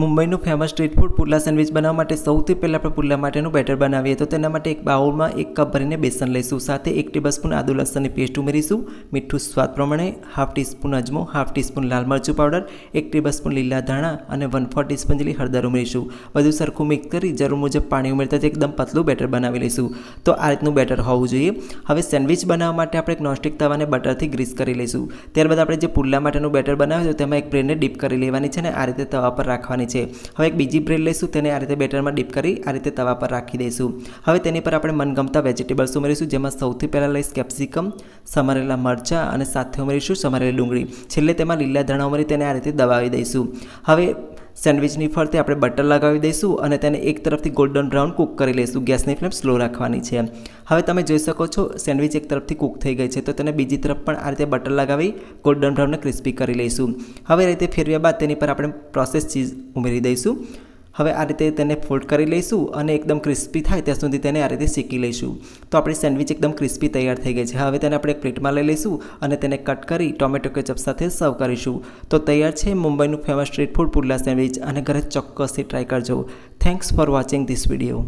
મુંબઈનું famous street food પુલા sandwich બનાવવા માટે સૌથી પહેલાં આપણે પુલ્લા માટેનું બેટર બનાવીએ તો તેના માટે એક બાઉલમાં એક કપ ભરીને બેસન લઈશું. સાથે એક ટેબલસ્પૂન આદુ લસણની પેસ્ટ ઉમેરીશું. મીઠું સ્વાદ પ્રમાણે હાફ ટીસ્પૂન અજમો હાફ ટીસ્પૂન લાલ મરચું પાવડર એક ટેબલસ્પૂન લીલા ધાણા અને વન ફોર ટીસ્પૂન જેટલી હળદર ઉમેરીશું. બધું સરખું મિક્સ કરી જરૂર મુજબ પાણી ઉમેરતા એકદમ પતલું બેટર બનાવી લઈશું. તો આ રીતનું બેટર હોવું જોઈએ. હવે સેન્ડવિચ બનાવવા માટે આપણે એક નોનસ્ટિક તવાને બટરથી ગ્રીસ કરી લઈશું. ત્યારબાદ આપણે જે પુલ્લા માટેનું બેટર બનાવ્યું તેમાં એક બ્રેડને ડીપ કરી લેવાની છે અને આ રીતે તવા પર રાખવાની છે. હવે એક બીજી બ્રેડ લઈશું, તેને આ રીતે બેટરમાં ડીપ કરી આ રીતે તવા પર રાખી દઈશું. હવે તેની પર આપણે મનગમતા વેજીટેબલ્સ ઉમેરીશું, જેમાં સૌથી પહેલાં લઈશ કેપ્સિકમ, સમારેલા મરચાં અને સાથે ઉમેરીશું સમારેલી ડુંગળી. છેલ્લે તેમાં લીલા ધાણા ઉમેરી તેને આ રીતે દબાવી દઈશું. હવે સેન્ડવિચની ફરતે આપણે બટર લગાવી દઈશું અને તેને એક તરફથી ગોલ્ડન બ્રાઉન કૂક કરી લઈશું. ગેસની ફ્લેમ સ્લો રાખવાની છે. હવે તમે જોઈ શકો છો, સેન્ડવિચ એક તરફથી કૂક થઈ ગઈ છે, તો તેને બીજી તરફ પણ આ રીતે બટર લગાવી ગોલ્ડન બ્રાઉનને ક્રિસ્પી કરી લઈશું. હવે રીતે ફેરવ્યા બાદ તેની પર આપણે પ્રોસેસ ચીઝ ઉમેરી દઈશું. હવે આ રીતે તેને ફોલ્ડ કરી લઈશું અને એકદમ ક્રિસ્પી થાય ત્યાં સુધી તેને આ રીતે શેકી લઈશું. તો આપણી સેન્ડવિચ એકદમ ક્રિસ્પી તૈયાર થઈ ગઈ છે. હવે તેને આપણે એક પ્લેટમાં લઈ લઈશું અને તેને કટ કરી ટોમેટો કેચઅપ સાથે સર્વ કરીશું. તો તૈયાર છે મુંબઈનું ફેમસ સ્ટ્રીટ ફૂડ પુડલા સેન્ડવિચ અને ઘરે ચોક્કસથી ટ્રાય કરજો. Thanks for watching this video